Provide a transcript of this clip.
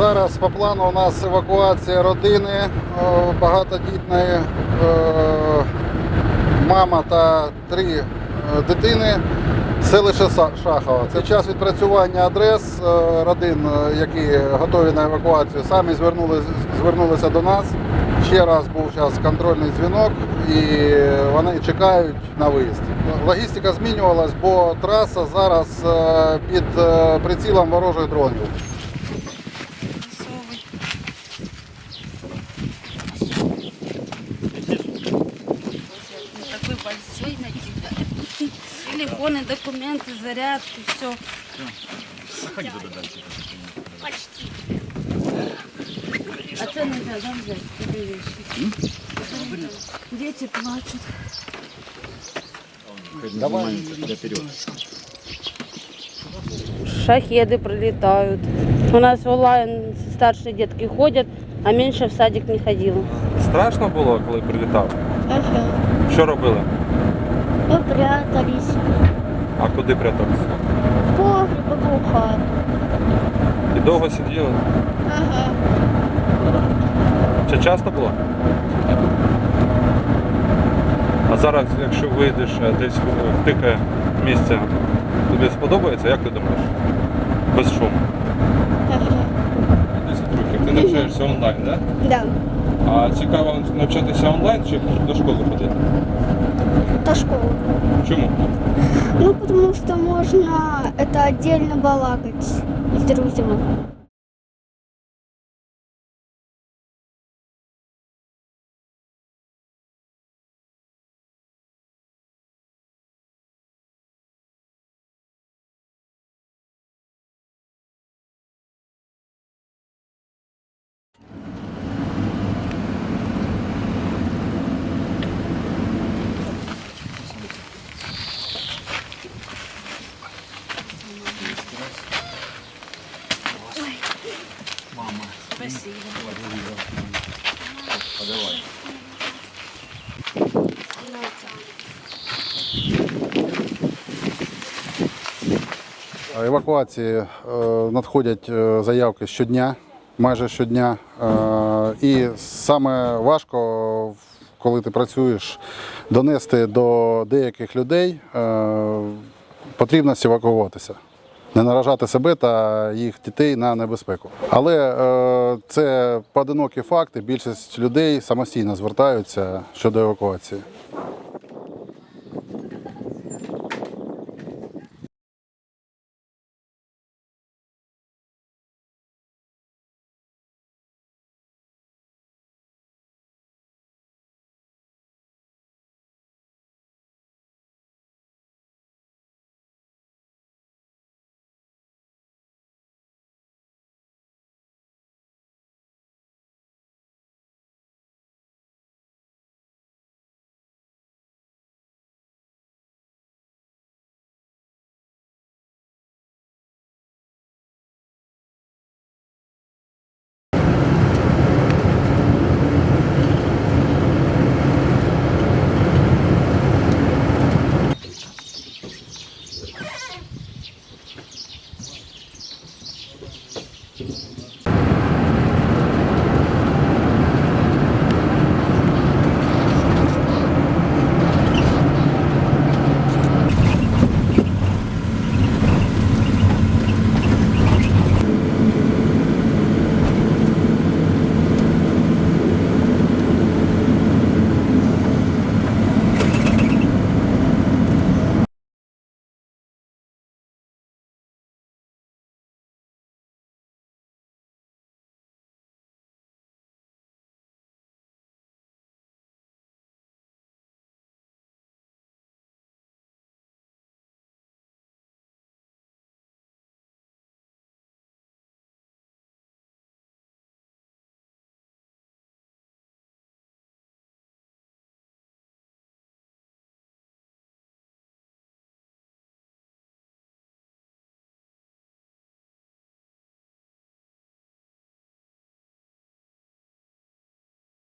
Зараз по плану у нас евакуація родини багатодітної, е, мама та три е, дитини. Селище Шахова. Це час відпрацювання адрес е, родин, які готові на евакуацію. Самі звернули, звернулися до нас. Ще раз був зараз контрольний дзвінок і вони чекають на виїзд. Логістика змінювалась, бо траса зараз під прицілом ворожих дронів. такой большой на тебя. Телефоны, документы, зарядки, все. А це не треба взяти, тобі вещи. Дети плачут. Давай. Шахеды прилетают. У нас онлайн старшие детки ходят, а меньше в садик не ходила. Страшно було, коли прилітав? Ага. Що робили? Мы прятались. А куди пряталися? В погреб або в хату. І довго сиділи? Ага. Це часто було? А зараз, якщо вийдеш е, десь в- тихе місце, тобі сподобається, як ти думаєш? Без шуму. Ага. 10 років. Ти навчаєшся онлайн, так? Да. А цікаво навчатися онлайн чи до школи ходити? До школы. Чому? Ну, потому что можно это отдельно балакать с друзьями. Спасибо. Евакуації е, надходять е, заявки щодня, майже щодня. Е, І саме важко, коли ти працюєш, донести до деяких людей е, потрібність евакуюватися. Не наражати себе та їх дітей на небезпеку. Але е, це поодинокі факти. Більшість людей самостійно звертаються щодо евакуації.